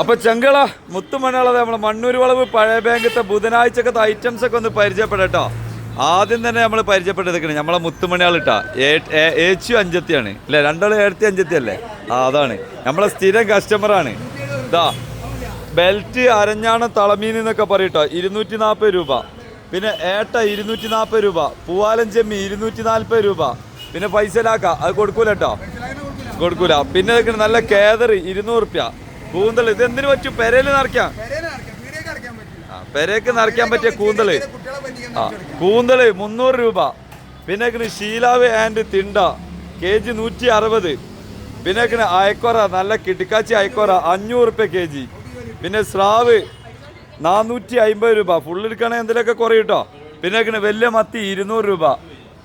അപ്പൊ ചെങ്കള മുത്തുമണ്ണുള്ളത് നമ്മൾ മണ്ണൂർ വളവ് പഴയ ബാങ്കത്തെ ബുധനാഴ്ചക്കത്തെ ഐറ്റംസ് ഒക്കെ ഒന്ന് പരിചയപ്പെടട്ടോ. ആദ്യം തന്നെ നമ്മൾ പരിചയപ്പെട്ടെടുക്കണേ നമ്മളെ മുത്തുമണിയാളിട്ട ഏച്ചു അഞ്ചത്തിയാണ്. അല്ലേ രണ്ടാളും ഏഴത്തി അഞ്ചത്തി അല്ലേ ആ അതാണ്. നമ്മളെ സ്ഥിരം കസ്റ്റമറാണ് ഇതാ ബെൽറ്റ് അരഞ്ഞാണം തളമീൻ എന്നൊക്കെ പറയട്ടോ ഇരുന്നൂറ്റി നാൽപ്പത് രൂപ. പിന്നെ ഏട്ട ഇരുന്നൂറ്റി നാൽപ്പത് രൂപ പൂവാലൻ ചെമ്മി ഇരുന്നൂറ്റി നാൽപ്പത് രൂപ. പിന്നെ പൈസ പൈസലാക്ക അത് കൊടുക്കൂല കേട്ടോ കൊടുക്കൂല. പിന്നെ നല്ല കേതർ ഇരുന്നൂറ് റുപ്യ. കൂന്തൽ ഇത് എന്തിനു പറ്റും? പെരയിൽ നിറയ്ക്കാം. പെരയ്ക്ക് നിറയ്ക്കാൻ പറ്റിയ കൂന്തൽ ആ കൂന്തൽ മുന്നൂറ് രൂപ. പിന്നെ ശീലാവ് ആൻഡ് തിണ്ട. കെ ജി നൂറ്റി അറുപത്. പിന്നെ അയക്കോറ നല്ല കിട്ടിക്കാച്ചി അയക്കോറ അഞ്ഞൂറ് റുപ്യ കെ ജി. പിന്നെ സ്രാവ് നാനൂറ്റി അമ്പത് രൂപ. ഫുള്ളെടുക്കണേ എന്തിലൊക്കെ കുറയും കേട്ടോ പിന്നെ വലിയ മത്തി ഇരുന്നൂറ് രൂപ.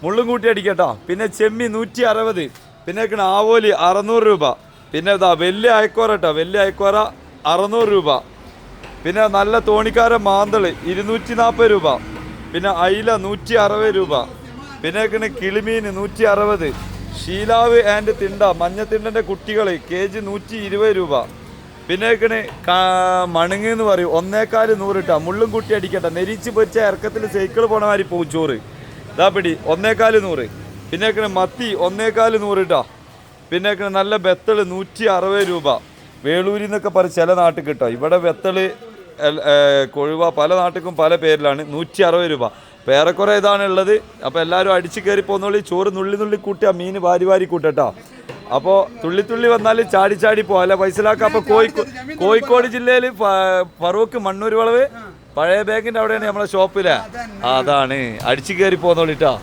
മുള്ളും കൂട്ടി അടിക്കട്ടോ പിന്നെ ചെമ്മി നൂറ്റി അറുപത്. പിന്നെ ആവോലി അറുന്നൂറ് രൂപ. പിന്നെ ഇതാ വലിയ അയക്കോറ കേട്ടോ വലിയ അയക്കോറ അറുന്നൂറ് രൂപ. പിന്നെ നല്ല തോണിക്കാരൻ മാന്തൾ ഇരുന്നൂറ്റി നാൽപ്പത് രൂപ. പിന്നെ അയില നൂറ്റി അറുപത് രൂപ. പിന്നെ കിളിമീൻ നൂറ്റി അറുപത് ഷീലാവ് ആൻഡ് തിണ്ട മഞ്ഞത്തിണ്ടന്റെ കുട്ടികൾ കെ ജി നൂറ്റി ഇരുപത് രൂപ. പിന്നെ ഇങ്ങനെ മണുങ്ങ് എന്ന് പറയും. ഒന്നേക്കാൽ നൂറിട്ട മുള്ളും കുട്ടി അടിക്കട്ടെ നെരിച്ച് പൊരിച്ച ഇറക്കത്തിൽ സൈക്കിൾ പോണ മാതിരി പോവും ചോറ് ഇതാ പിടി ഒന്നേക്കാൽ നൂറ്. പിന്നെ ഇങ്ങനെ മത്തി ഒന്നേക്കാൽ നൂറിട്ടാ പിന്നെ നല്ല വെത്തൾ നൂറ്റി അറുപത് രൂപ. വേളൂരിൽ നിന്നൊക്കെ പറ ചില നാട്ടിൽ കിട്ടും. ഇവിടെ വെത്തൾ കൊഴുവ പല നാട്ടിലും പല പേരിലാണ്. നൂറ്റി അറുപത് രൂപ വേറെക്കുറെ ഇതാണ് ഉള്ളത്. അപ്പോൾ എല്ലാവരും അടിച്ച് കയറി പോകുന്നോളി ചോറ് നുള്ളി നുള്ളി കൂട്ടിയാൽ മീൻ വാരി വാരി കൂട്ടട്ടോ. അപ്പോൾ തുള്ളി തുള്ളി വന്നാൽ ചാടി ചാടി പോകാം അല്ല പൈസലാക്ക അപ്പോൾ കോഴിക്കോട് കോഴിക്കോട് ജില്ലയിൽ ഫറൂഖ് മണ്ണൂർ വളവ് പഴയ ബാങ്കിന്റെ അവിടെയാണ് നമ്മളെ ഷോപ്പിലെ. അതാണ്. അടിച്ച് കയറി പോകുന്നോളിട്ടോ